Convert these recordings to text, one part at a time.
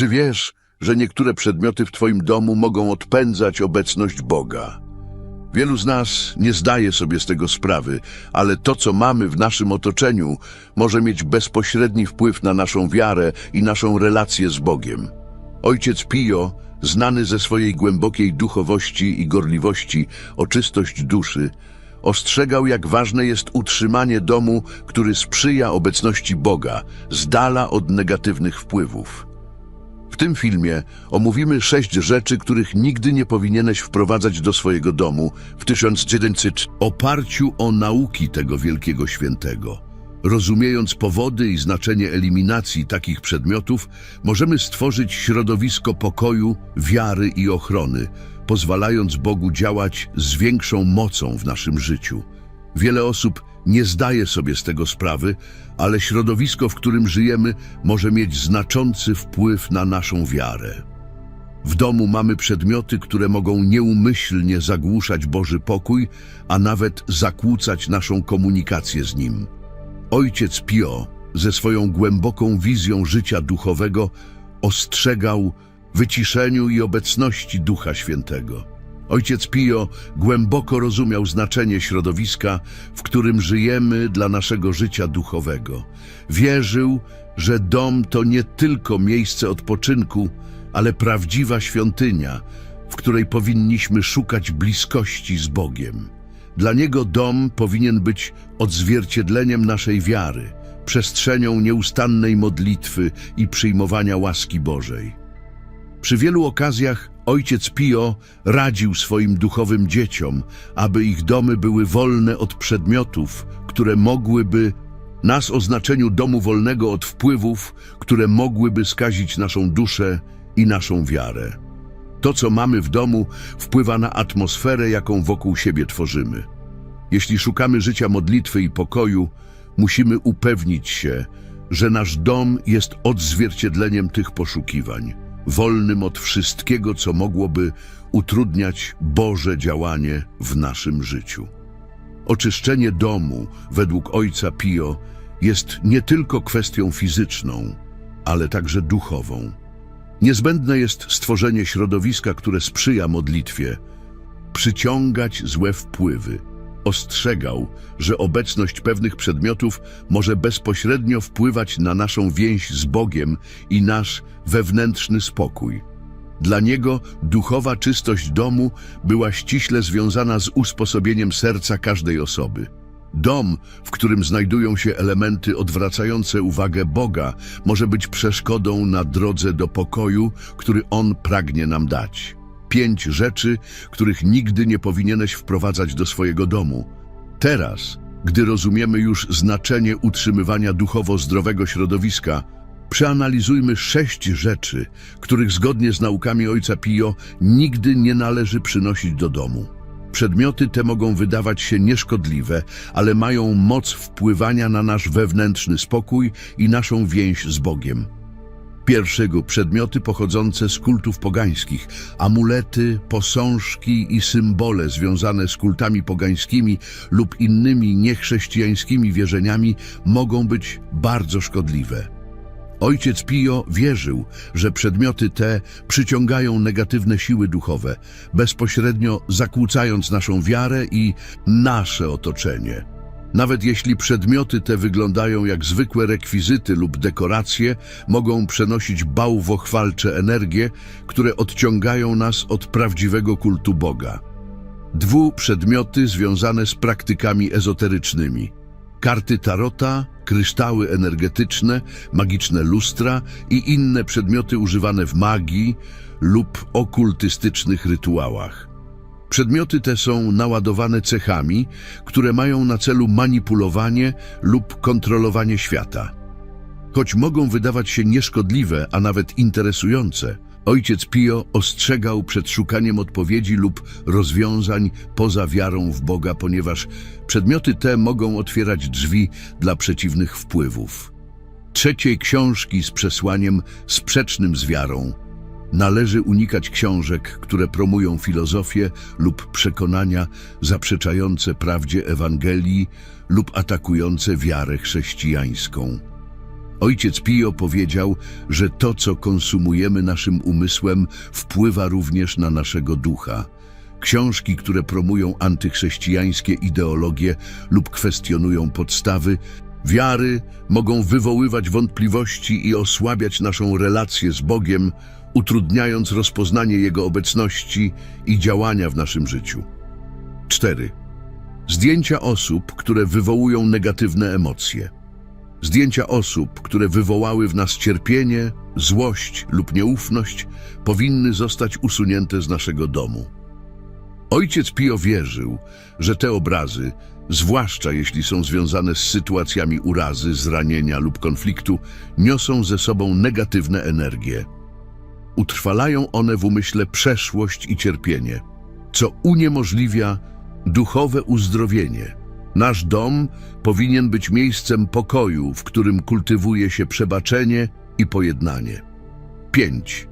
Czy wiesz, że niektóre przedmioty w Twoim domu mogą odpędzać obecność Boga? Wielu z nas nie zdaje sobie z tego sprawy, ale to, co mamy w naszym otoczeniu, może mieć bezpośredni wpływ na naszą wiarę i naszą relację z Bogiem. Ojciec Pio, znany ze swojej głębokiej duchowości i gorliwości o czystość duszy, ostrzegał, jak ważne jest utrzymanie domu, który sprzyja obecności Boga, z dala od negatywnych wpływów. Tym filmie omówimy sześć rzeczy, których nigdy nie powinieneś wprowadzać do swojego domu w 1900 oparciu o nauki tego wielkiego świętego. Rozumiejąc powody i znaczenie eliminacji takich przedmiotów, możemy stworzyć środowisko pokoju, wiary i ochrony, pozwalając Bogu działać z większą mocą w naszym życiu. Wiele osób nie zdaje sobie z tego sprawy, ale środowisko, w którym żyjemy, może mieć znaczący wpływ na naszą wiarę. W domu mamy przedmioty, które mogą nieumyślnie zagłuszać Boży pokój, a nawet zakłócać naszą komunikację z Nim. Ojciec Pio ze swoją głęboką wizją życia duchowego ostrzegał wyciszeniu i obecności Ducha Świętego. Ojciec Pio głęboko rozumiał znaczenie środowiska, w którym żyjemy dla naszego życia duchowego. Wierzył, że dom to nie tylko miejsce odpoczynku, ale prawdziwa świątynia, w której powinniśmy szukać bliskości z Bogiem. Dla niego dom powinien być odzwierciedleniem naszej wiary, przestrzenią nieustannej modlitwy i przyjmowania łaski Bożej. Przy wielu okazjach ojciec Pio radził swoim duchowym dzieciom, aby ich domy były wolne od przedmiotów, które mogłyby nas o znaczeniu domu wolnego od wpływów, które mogłyby skazić naszą duszę i naszą wiarę. To, co mamy w domu, wpływa na atmosferę, jaką wokół siebie tworzymy. Jeśli szukamy życia modlitwy i pokoju, musimy upewnić się, że nasz dom jest odzwierciedleniem tych poszukiwań, wolnym od wszystkiego, co mogłoby utrudniać Boże działanie w naszym życiu. Oczyszczenie domu, według ojca Pio, jest nie tylko kwestią fizyczną, ale także duchową. Niezbędne jest stworzenie środowiska, które sprzyja modlitwie, przyciągać złe wpływy. Ostrzegał, że obecność pewnych przedmiotów może bezpośrednio wpływać na naszą więź z Bogiem i nasz wewnętrzny spokój. Dla niego duchowa czystość domu była ściśle związana z usposobieniem serca każdej osoby. Dom, w którym znajdują się elementy odwracające uwagę Boga, może być przeszkodą na drodze do pokoju, który On pragnie nam dać. Pięć rzeczy, których nigdy nie powinieneś wprowadzać do swojego domu. Teraz, gdy rozumiemy już znaczenie utrzymywania duchowo zdrowego środowiska, przeanalizujmy sześć rzeczy, których zgodnie z naukami Ojca Pio nigdy nie należy przynosić do domu. Przedmioty te mogą wydawać się nieszkodliwe, ale mają moc wpływania na nasz wewnętrzny spokój i naszą więź z Bogiem. Pierwszego przedmioty pochodzące z kultów pogańskich, amulety, posążki i symbole związane z kultami pogańskimi lub innymi niechrześcijańskimi wierzeniami mogą być bardzo szkodliwe. Ojciec Pio wierzył, że przedmioty te przyciągają negatywne siły duchowe, bezpośrednio zakłócając naszą wiarę i nasze otoczenie. Nawet jeśli przedmioty te wyglądają jak zwykłe rekwizyty lub dekoracje, mogą przenosić bałwochwalcze energie, które odciągają nas od prawdziwego kultu Boga. Dwu przedmioty związane z praktykami ezoterycznymi. Karty tarota, kryształy energetyczne, magiczne lustra i inne przedmioty używane w magii lub okultystycznych rytuałach. Przedmioty te są naładowane cechami, które mają na celu manipulowanie lub kontrolowanie świata. Choć mogą wydawać się nieszkodliwe, a nawet interesujące, ojciec Pio ostrzegał przed szukaniem odpowiedzi lub rozwiązań poza wiarą w Boga, ponieważ przedmioty te mogą otwierać drzwi dla przeciwnych wpływów. Trzeciej książki z przesłaniem sprzecznym z wiarą Należy unikać książek, które promują filozofię lub przekonania zaprzeczające prawdzie Ewangelii lub atakujące wiarę chrześcijańską. Ojciec Pio powiedział, że to, co konsumujemy naszym umysłem, wpływa również na naszego ducha. Książki, które promują antychrześcijańskie ideologie lub kwestionują podstawy wiary, mogą wywoływać wątpliwości i osłabiać naszą relację z Bogiem, utrudniając rozpoznanie Jego obecności i działania w naszym życiu. 4. Zdjęcia osób, które wywołują negatywne emocje. Zdjęcia osób, które wywołały w nas cierpienie, złość lub nieufność, powinny zostać usunięte z naszego domu. Ojciec Pio wierzył, że te obrazy, zwłaszcza jeśli są związane z sytuacjami urazy, zranienia lub konfliktu, niosą ze sobą negatywne energie. Utrwalają one w umyśle przeszłość i cierpienie, co uniemożliwia duchowe uzdrowienie. Nasz dom powinien być miejscem pokoju, w którym kultywuje się przebaczenie i pojednanie. 5.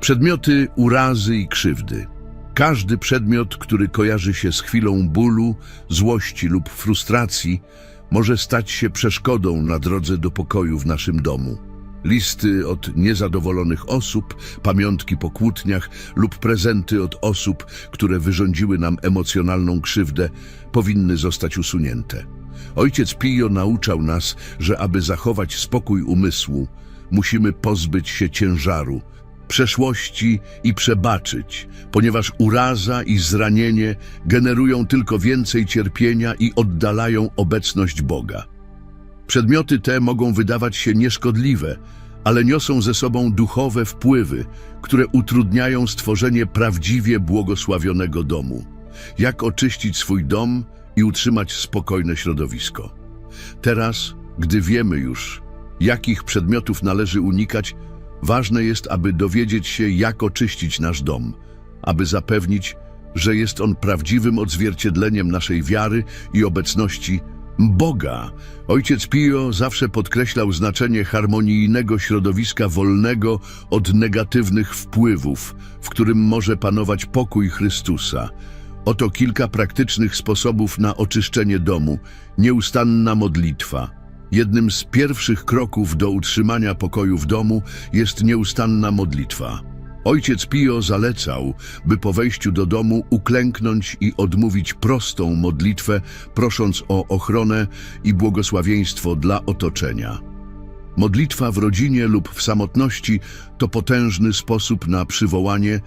Przedmioty urazy i krzywdy. Każdy przedmiot, który kojarzy się z chwilą bólu, złości lub frustracji, może stać się przeszkodą na drodze do pokoju w naszym domu. Listy od niezadowolonych osób, pamiątki po kłótniach lub prezenty od osób, które wyrządziły nam emocjonalną krzywdę, powinny zostać usunięte. Ojciec Pio nauczał nas, że aby zachować spokój umysłu, musimy pozbyć się ciężaru, przeszłości i przebaczyć, ponieważ uraza i zranienie generują tylko więcej cierpienia i oddalają obecność Boga. Przedmioty te mogą wydawać się nieszkodliwe, ale niosą ze sobą duchowe wpływy, które utrudniają stworzenie prawdziwie błogosławionego domu. Jak oczyścić swój dom i utrzymać spokojne środowisko? Teraz, gdy wiemy już, jakich przedmiotów należy unikać, ważne jest, aby dowiedzieć się, jak oczyścić nasz dom, aby zapewnić, że jest on prawdziwym odzwierciedleniem naszej wiary i obecności Boga. Ojciec Pio zawsze podkreślał znaczenie harmonijnego środowiska wolnego od negatywnych wpływów, w którym może panować pokój Chrystusa. Oto kilka praktycznych sposobów na oczyszczenie domu. Nieustanna modlitwa. Jednym z pierwszych kroków do utrzymania pokoju w domu jest nieustanna modlitwa. Ojciec Pio zalecał, by po wejściu do domu uklęknąć i odmówić prostą modlitwę, prosząc o ochronę i błogosławieństwo dla otoczenia. Modlitwa w rodzinie lub w samotności to potężny sposób na przywołanie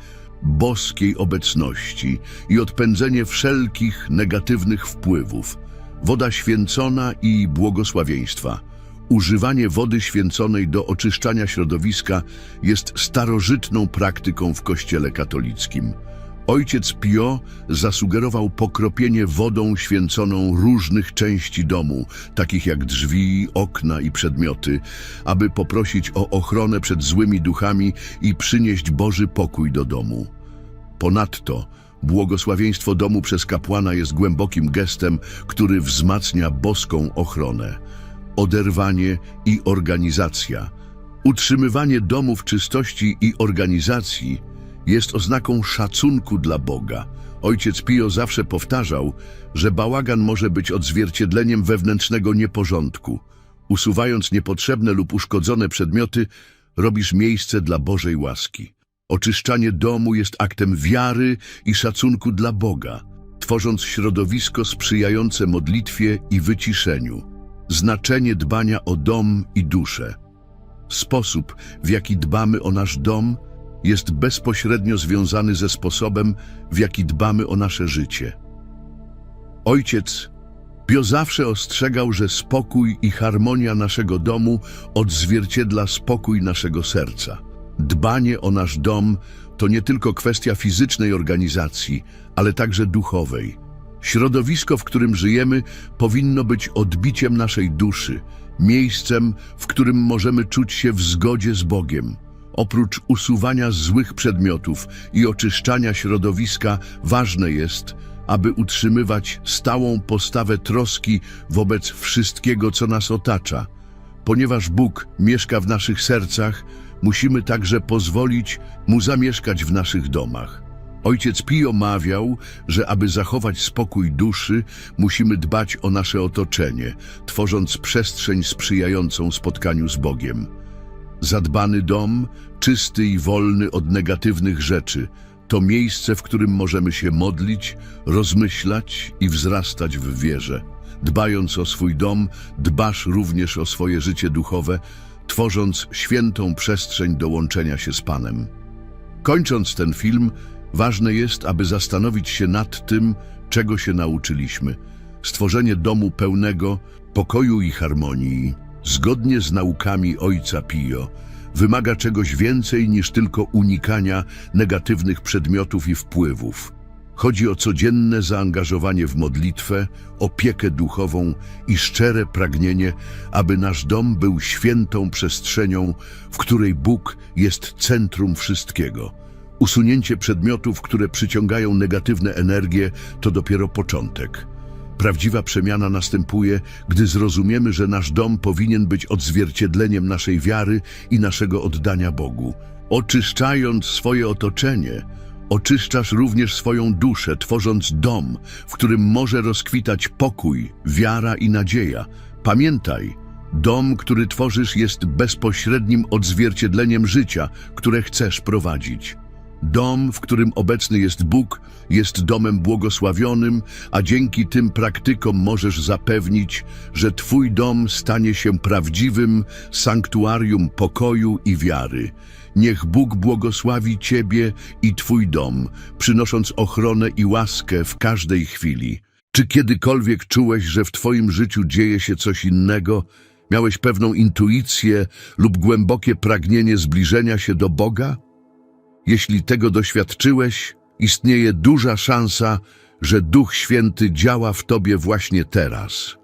boskiej obecności i odpędzenie wszelkich negatywnych wpływów. Woda święcona i błogosławieństwa. Używanie wody święconej do oczyszczania środowiska jest starożytną praktyką w Kościele katolickim. Ojciec Pio zasugerował pokropienie wodą święconą różnych części domu, takich jak drzwi, okna i przedmioty, aby poprosić o ochronę przed złymi duchami i przynieść Boży pokój do domu. Ponadto błogosławieństwo domu przez kapłana jest głębokim gestem, który wzmacnia boską ochronę. Oderwanie i organizacja. Utrzymywanie domu w czystości i organizacji jest oznaką szacunku dla Boga. Ojciec Pio zawsze powtarzał, że bałagan może być odzwierciedleniem wewnętrznego nieporządku. Usuwając niepotrzebne lub uszkodzone przedmioty, robisz miejsce dla Bożej łaski. Oczyszczanie domu jest aktem wiary i szacunku dla Boga, tworząc środowisko sprzyjające modlitwie i wyciszeniu. Znaczenie dbania o dom i duszę. Sposób, w jaki dbamy o nasz dom, jest bezpośrednio związany ze sposobem, w jaki dbamy o nasze życie. Ojciec Bio zawsze ostrzegał, że spokój i harmonia naszego domu odzwierciedla spokój naszego serca. Dbanie o nasz dom to nie tylko kwestia fizycznej organizacji, ale także duchowej. Środowisko, w którym żyjemy, powinno być odbiciem naszej duszy, miejscem, w którym możemy czuć się w zgodzie z Bogiem. Oprócz usuwania złych przedmiotów i oczyszczania środowiska, ważne jest, aby utrzymywać stałą postawę troski wobec wszystkiego, co nas otacza. Ponieważ Bóg mieszka w naszych sercach, musimy także pozwolić Mu zamieszkać w naszych domach. Ojciec Pio mawiał, że aby zachować spokój duszy, musimy dbać o nasze otoczenie, tworząc przestrzeń sprzyjającą spotkaniu z Bogiem. Zadbany dom, czysty i wolny od negatywnych rzeczy, to miejsce, w którym możemy się modlić, rozmyślać i wzrastać w wierze. Dbając o swój dom, dbasz również o swoje życie duchowe, tworząc świętą przestrzeń do łączenia się z Panem. Kończąc ten film, ważne jest, aby zastanowić się nad tym, czego się nauczyliśmy. Stworzenie domu pełnego pokoju i harmonii, zgodnie z naukami Ojca Pio, wymaga czegoś więcej niż tylko unikania negatywnych przedmiotów i wpływów. Chodzi o codzienne zaangażowanie w modlitwę, opiekę duchową i szczere pragnienie, aby nasz dom był świętą przestrzenią, w której Bóg jest centrum wszystkiego. Usunięcie przedmiotów, które przyciągają negatywne energie, to dopiero początek. Prawdziwa przemiana następuje, gdy zrozumiemy, że nasz dom powinien być odzwierciedleniem naszej wiary i naszego oddania Bogu. Oczyszczając swoje otoczenie, oczyszczasz również swoją duszę, tworząc dom, w którym może rozkwitać pokój, wiara i nadzieja. Pamiętaj, dom, który tworzysz, jest bezpośrednim odzwierciedleniem życia, które chcesz prowadzić. Dom, w którym obecny jest Bóg, jest domem błogosławionym, a dzięki tym praktykom możesz zapewnić, że Twój dom stanie się prawdziwym sanktuarium pokoju i wiary. Niech Bóg błogosławi Ciebie i Twój dom, przynosząc ochronę i łaskę w każdej chwili. Czy kiedykolwiek czułeś, że w Twoim życiu dzieje się coś innego? Miałeś pewną intuicję lub głębokie pragnienie zbliżenia się do Boga? Jeśli tego doświadczyłeś, istnieje duża szansa, że Duch Święty działa w Tobie właśnie teraz.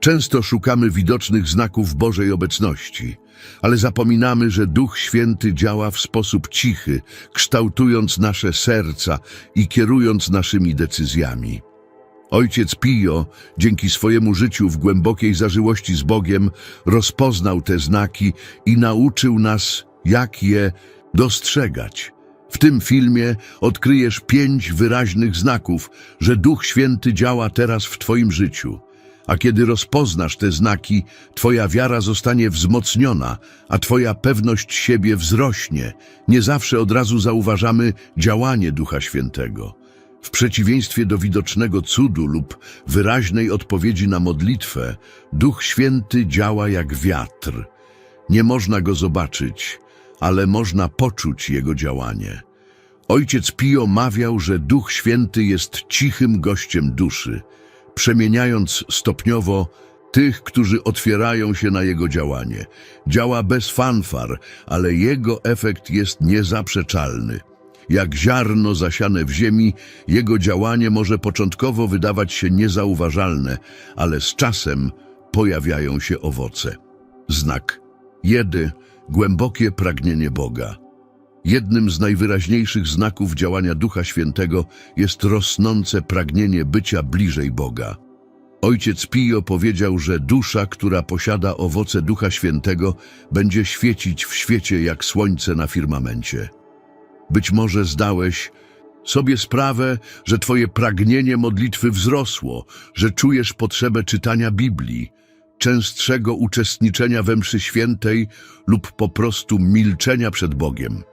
Często szukamy widocznych znaków Bożej obecności, ale zapominamy, że Duch Święty działa w sposób cichy, kształtując nasze serca i kierując naszymi decyzjami. Ojciec Pio, dzięki swojemu życiu w głębokiej zażyłości z Bogiem, rozpoznał te znaki i nauczył nas, jak je dostrzegać. W tym filmie odkryjesz pięć wyraźnych znaków, że Duch Święty działa teraz w Twoim życiu. A kiedy rozpoznasz te znaki, Twoja wiara zostanie wzmocniona, a Twoja pewność siebie wzrośnie. Nie zawsze od razu zauważamy działanie Ducha Świętego. W przeciwieństwie do widocznego cudu lub wyraźnej odpowiedzi na modlitwę, Duch Święty działa jak wiatr. Nie można go zobaczyć, ale można poczuć jego działanie. Ojciec Pio mawiał, że Duch Święty jest cichym gościem duszy, przemieniając stopniowo tych, którzy otwierają się na jego działanie. Działa bez fanfar, ale jego efekt jest niezaprzeczalny. Jak ziarno zasiane w ziemi, jego działanie może początkowo wydawać się niezauważalne, ale z czasem pojawiają się owoce. Znak jedy, głębokie pragnienie Boga. Jednym z najwyraźniejszych znaków działania Ducha Świętego jest rosnące pragnienie bycia bliżej Boga. Ojciec Pio powiedział, że dusza, która posiada owoce Ducha Świętego, będzie świecić w świecie jak słońce na firmamencie. Być może zdałeś sobie sprawę, że Twoje pragnienie modlitwy wzrosło, że czujesz potrzebę czytania Biblii, częstszego uczestniczenia we mszy świętej lub po prostu milczenia przed Bogiem.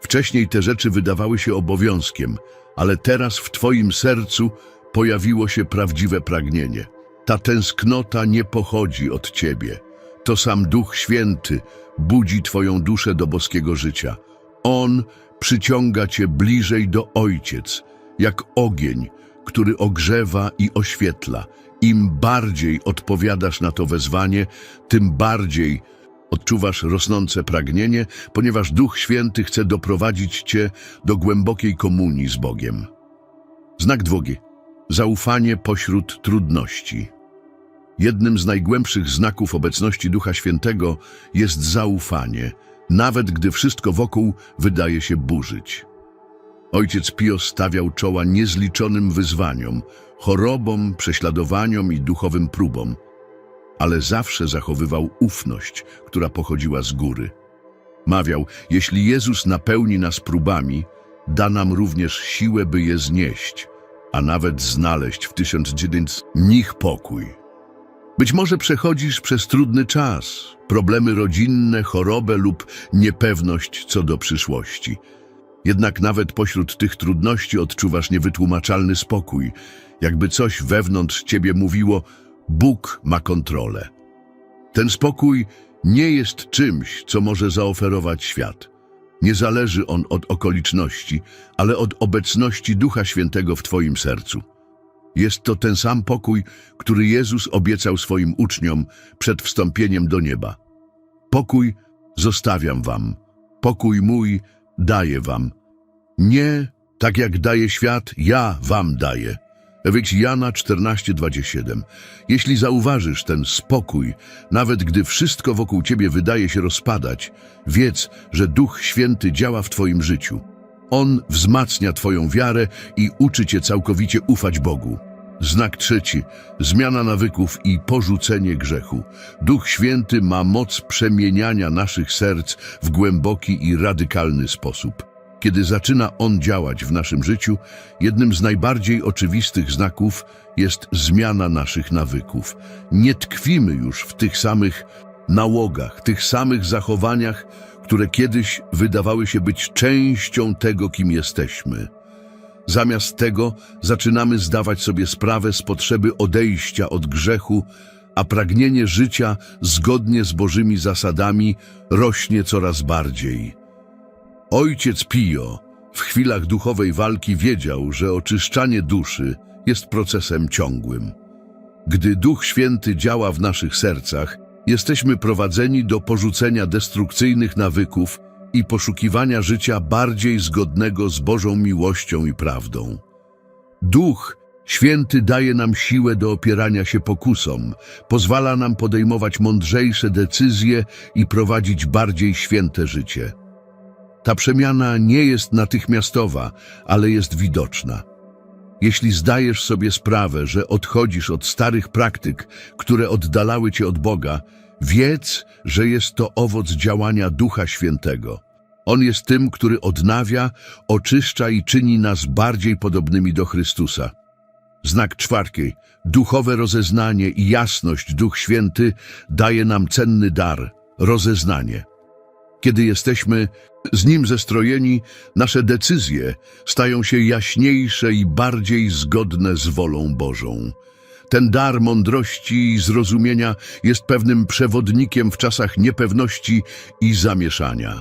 Wcześniej te rzeczy wydawały się obowiązkiem, ale teraz w Twoim sercu pojawiło się prawdziwe pragnienie. Ta tęsknota nie pochodzi od Ciebie. To sam Duch Święty budzi Twoją duszę do boskiego życia. On przyciąga Cię bliżej do Ojciec, jak ogień, który ogrzewa i oświetla. Im bardziej odpowiadasz na to wezwanie, tym bardziej odczuwasz rosnące pragnienie, ponieważ Duch Święty chce doprowadzić Cię do głębokiej komunii z Bogiem. Znak drugi. Zaufanie pośród trudności. Jednym z najgłębszych znaków obecności Ducha Świętego jest zaufanie, nawet gdy wszystko wokół wydaje się burzyć. Ojciec Pio stawiał czoła niezliczonym wyzwaniom, chorobom, prześladowaniom i duchowym próbom, ale zawsze zachowywał ufność, która pochodziła z góry. Mawiał, jeśli Jezus napełni nas próbami, da nam również siłę, by je znieść, a nawet znaleźć w 1900 nich pokój. Być może przechodzisz przez trudny czas, problemy rodzinne, chorobę lub niepewność co do przyszłości. Jednak nawet pośród tych trudności odczuwasz niewytłumaczalny spokój, jakby coś wewnątrz ciebie mówiło: Bóg ma kontrolę. Ten spokój nie jest czymś, co może zaoferować świat. Nie zależy on od okoliczności, ale od obecności Ducha Świętego w Twoim sercu. Jest to ten sam pokój, który Jezus obiecał swoim uczniom przed wstąpieniem do nieba. Pokój zostawiam wam, pokój mój daję wam. Nie tak jak daje świat, ja wam daję. Jana 14:27. Jeśli zauważysz ten spokój, nawet gdy wszystko wokół ciebie wydaje się rozpadać, wiedz, że Duch Święty działa w twoim życiu. On wzmacnia twoją wiarę i uczy cię całkowicie ufać Bogu. Znak trzeci. Zmiana nawyków i porzucenie grzechu. Duch Święty ma moc przemieniania naszych serc w głęboki i radykalny sposób. Kiedy zaczyna On działać w naszym życiu, jednym z najbardziej oczywistych znaków jest zmiana naszych nawyków. Nie tkwimy już w tych samych nałogach, tych samych zachowaniach, które kiedyś wydawały się być częścią tego, kim jesteśmy. Zamiast tego zaczynamy zdawać sobie sprawę z potrzeby odejścia od grzechu, a pragnienie życia zgodnie z Bożymi zasadami rośnie coraz bardziej. Ojciec Pio w chwilach duchowej walki wiedział, że oczyszczanie duszy jest procesem ciągłym. Gdy Duch Święty działa w naszych sercach, jesteśmy prowadzeni do porzucenia destrukcyjnych nawyków i poszukiwania życia bardziej zgodnego z Bożą miłością i prawdą. Duch Święty daje nam siłę do opierania się pokusom, pozwala nam podejmować mądrzejsze decyzje i prowadzić bardziej święte życie. Ta przemiana nie jest natychmiastowa, ale jest widoczna. Jeśli zdajesz sobie sprawę, że odchodzisz od starych praktyk, które oddalały cię od Boga, wiedz, że jest to owoc działania Ducha Świętego. On jest tym, który odnawia, oczyszcza i czyni nas bardziej podobnymi do Chrystusa. Znak czwarty. Duchowe rozeznanie i jasność Duch Święty daje nam cenny dar rozeznanie. Kiedy jesteśmy z Nim zestrojeni, nasze decyzje stają się jaśniejsze i bardziej zgodne z wolą Bożą. Ten dar mądrości i zrozumienia jest pewnym przewodnikiem w czasach niepewności i zamieszania.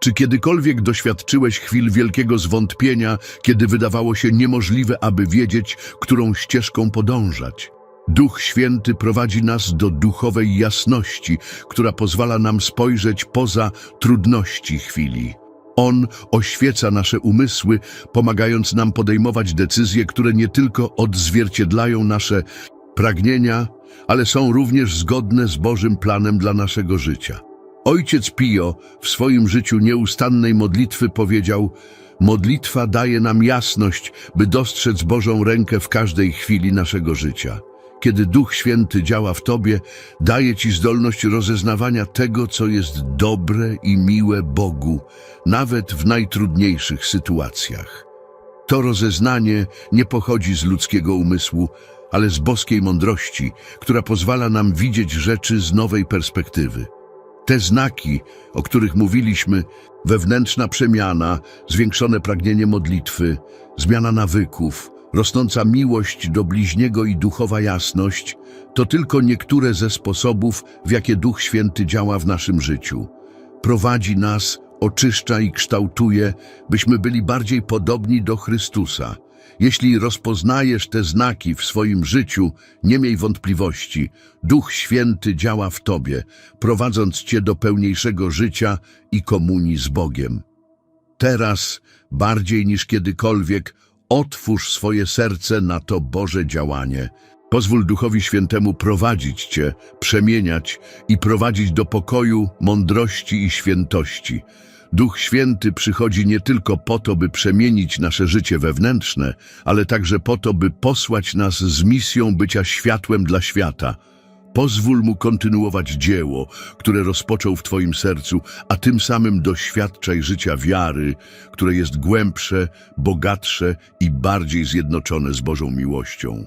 Czy kiedykolwiek doświadczyłeś chwil wielkiego zwątpienia, kiedy wydawało się niemożliwe, aby wiedzieć, którą ścieżką podążać? Duch Święty prowadzi nas do duchowej jasności, która pozwala nam spojrzeć poza trudności chwili. On oświeca nasze umysły, pomagając nam podejmować decyzje, które nie tylko odzwierciedlają nasze pragnienia, ale są również zgodne z Bożym planem dla naszego życia. Ojciec Pio w swoim życiu nieustannej modlitwy powiedział: Modlitwa daje nam jasność, by dostrzec Bożą rękę w każdej chwili naszego życia. Kiedy Duch Święty działa w Tobie, daje Ci zdolność rozeznawania tego, co jest dobre i miłe Bogu, nawet w najtrudniejszych sytuacjach. To rozeznanie nie pochodzi z ludzkiego umysłu, ale z boskiej mądrości, która pozwala nam widzieć rzeczy z nowej perspektywy. Te znaki, o których mówiliśmy, wewnętrzna przemiana, zwiększone pragnienie modlitwy, zmiana nawyków, rosnąca miłość do bliźniego i duchowa jasność, to tylko niektóre ze sposobów, w jakie Duch Święty działa w naszym życiu. Prowadzi nas, oczyszcza i kształtuje, byśmy byli bardziej podobni do Chrystusa. Jeśli rozpoznajesz te znaki w swoim życiu, nie miej wątpliwości. Duch Święty działa w Tobie, prowadząc Cię do pełniejszego życia i komunii z Bogiem. Teraz, bardziej niż kiedykolwiek, otwórz swoje serce na to Boże działanie. Pozwól Duchowi Świętemu prowadzić Cię, przemieniać i prowadzić do pokoju, mądrości i świętości. Duch Święty przychodzi nie tylko po to, by przemienić nasze życie wewnętrzne, ale także po to, by posłać nas z misją bycia światłem dla świata. Pozwól mu kontynuować dzieło, które rozpoczął w Twoim sercu, a tym samym doświadczaj życia wiary, które jest głębsze, bogatsze i bardziej zjednoczone z Bożą miłością.